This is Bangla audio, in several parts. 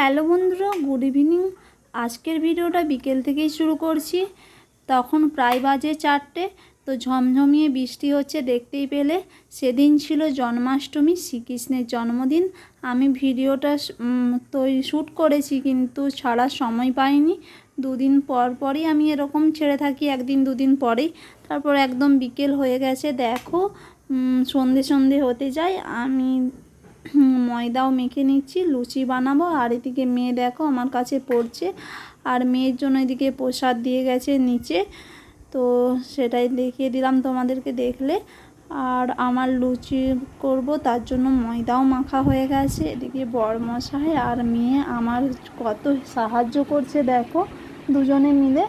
হ্যালো বন্ধুরা, গুড ইভিনিং। আজকের ভিডিওটা বিকেল থেকেই শুরু করছি। তখন প্রায় বাজে চারটে, তো ঝমঝমিয়ে বৃষ্টি হচ্ছে দেখতেই পেলে। সেদিন ছিল জন্মাষ্টমী, শ্রীকৃষ্ণের জন্মদিন। আমি ভিডিওটা তৈরি, শ্যুট করেছি কিন্তু ছাড়ার সময় পাইনি। দুদিন পর পরই আমি এরকম ছেড়ে থাকি, একদিন দুদিন পরেই। তারপর একদম বিকেল হয়ে গেছে, দেখো সন্ধে সন্ধে হতে যায়। আমি ময়দাও মেখে নিচ্ছি, লুচি বানাবো, আর এদিকে মেয়ে দেখো আমার কাছে পড়ছে, আর মেয়ের জন্য এদিকে প্রসাদ দিয়ে গেছে নিচে। তো সেটাই দেখিয়ে দিলাম তোমাদেরকে দেখলে। আর আমার লুচি করব, তার জন্য ময়দাও মাখা হয়ে গেছে, এদিকে বরমশাই আর মেয়ে আমার কত সাহায্য করছে, দেখো, দুজনে মিলে।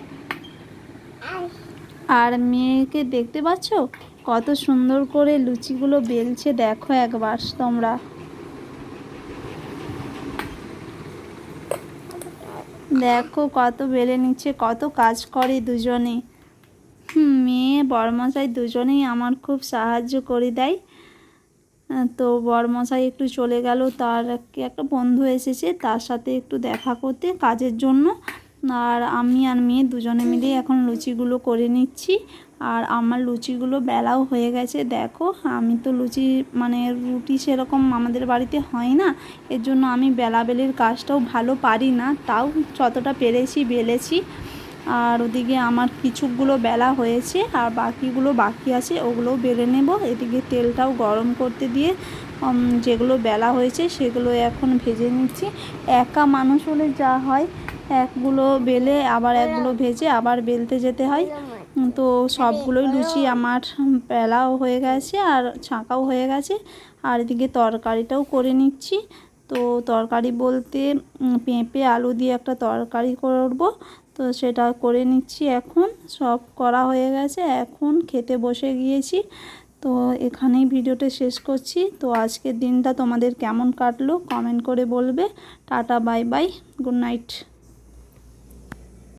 আর মেয়েকে দেখতে পাচ্ছ? কত সুন্দর করে লুচিগুলো বেলছে, দেখো একবার তোমরা। দেখো কত বেলে নিচ্ছে, কত কাজ করে দুজনে মেয়ে বড়মশাই দুজনেই আমার খুব সাহায্য করে দেয়। তো বড়মশাই একটু চলে গেল, তার একটা বন্ধু এসেছে, তার সাথে একটু দেখা করতে, কাজের জন্য। আর আমি আর মেয়ে দুজনে মিলে এখন লুচিগুলো করে নিচ্ছি। আর আমার লুচিগুলো বেলাও হয়ে গেছে, দেখো। আমি তো লুচি মানে রুটি সেরকম আমাদের বাড়িতে হয় না। এর জন্য আমি বেলাবেলির কাজটাও ভালো পারি না, তাও যতটা পেরেছি বেলেছি। আর ওদিকে আমার কিছুগুলো বেলা হয়েছে, আর বাকিগুলো বাকি আছে, ওগুলোও বেলে নেব। এদিকে তেলটাও গরম করতে দিয়ে যেগুলো বেলা হয়েছে সেগুলো এখন ভেজে নিচ্ছি। একা মানুষ হলে যা হয় একগুলো বেলে, আবার একগুলো ভেজে আবার বেলতে যেতে হয়। তো সবগুলোই লুচি আমার বেলাও হয়ে গেছে আর ছাঁকাও হয়ে গেছে। আর এদিকে তরকারিটাও করে নিচ্ছি। তো তরকারি বলতে পেঁপে, আলু দিয়ে একটা তরকারি করব। তো সেটা করে নিচ্ছি এখন। সব করা হয়ে গেছে। এখন খেতে বসে গিয়েছি। তো এখানেই ভিডিওটা শেষ করছি। তো আজকের দিনটা তোমাদের কেমন কাটলো কমেন্ট করে বলবে। Tata, bye by. Good night.